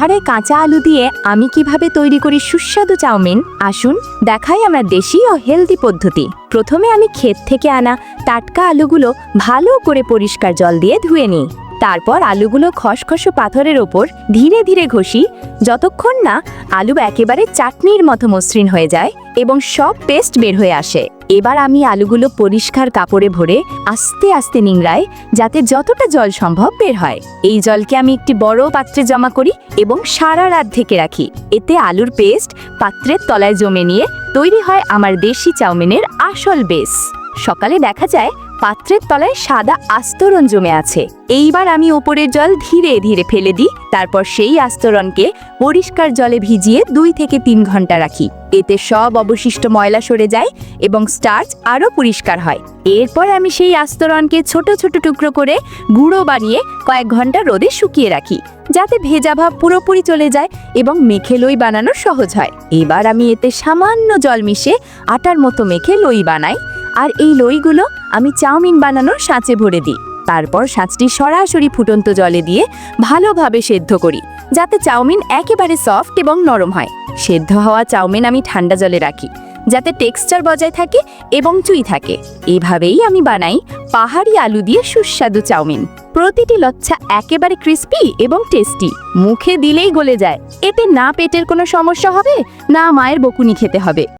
আহারে কাঁচা আলু দিয়ে আমি কীভাবে তৈরি করি সুস্বাদু চাউমিন, আসুন দেখাই আমরা দেশি ও হেলদি পদ্ধতি। প্রথমে আমি ক্ষেত থেকে আনা টাটকা আলুগুলো ভালো করে পরিষ্কার জল দিয়ে ধুয়ে নিই। তারপর আলুগুলো খসখসো পাথরের ওপর ধীরে ধীরে ঘষি, যতক্ষণ না আলু একেবারে চাটনির মতো মসৃণ হয়ে যায় এবং সব পেস্ট বের হয়ে আসে। এবার আমি আলুগুলো পরিষ্কার কাপড়ে ভরে আস্তে আস্তে নিংড়াই, যাতে যতটা জল সম্ভব বের হয়। এই জলকে আমি একটি বড় পাত্রে জমা করি এবং সারা রাত ঢেকে রাখি। এতে আলুর পেস্ট পাত্রের তলায় জমে নিয়ে তৈরি হয় আমার দেশি চাউমিনের আসল বেস সকালে দেখা যায় পাত্রের তলায় সাদা আস্তরণ জমে আছে। এইবার আমি ওপরের জল ধীরে ধীরে ফেলে দিই, তারপর সেই আস্তরণকে পরিষ্কার জলে ভিজিয়ে দুই থেকে তিন ঘণ্টা রাখি। এতে সব অবশিষ্ট ময়লা সরে যায় এবং স্টার্চ আরও পরিষ্কার হয়। এরপর আমি সেই আস্তরণকে ছোট ছোট টুকরো করে গুঁড়ো বানিয়ে কয়েক ঘণ্টা রোদে শুকিয়ে রাখি, যাতে ভেজা ভাব পুরোপুরি চলে যায় এবং মেখে লই বানানো সহজ হয়। এবার আমি এতে সামান্য জল মিশে আটার মতো মেখে লই বানাই, আর এই লইগুলো আমি চাউমিন বানানোর সাঁচে ভরে দিই। তারপর সাঁচটি সরাসরি ফুটন্ত জলে দিয়ে ভালোভাবে সেদ্ধ করি, যাতে চাউমিন একেবারে সফট এবং নরম হয়। সেদ্ধ হওয়া চাউমিন আমি ঠান্ডা জলে রাখি, যাতে টেক্সচার বজায় থাকে এবং চুই থাকে। এভাবেই আমি বানাই পাহাড়ি আলু দিয়ে সুস্বাদু চাউমিন। প্রতিটি লচ্ছা একেবারে ক্রিস্পি এবং টেস্টি মুখে দিলেই গলে যায়। এতে না পেটের কোনো সমস্যা হবে, না মায়ের বকুনি খেতে হবে।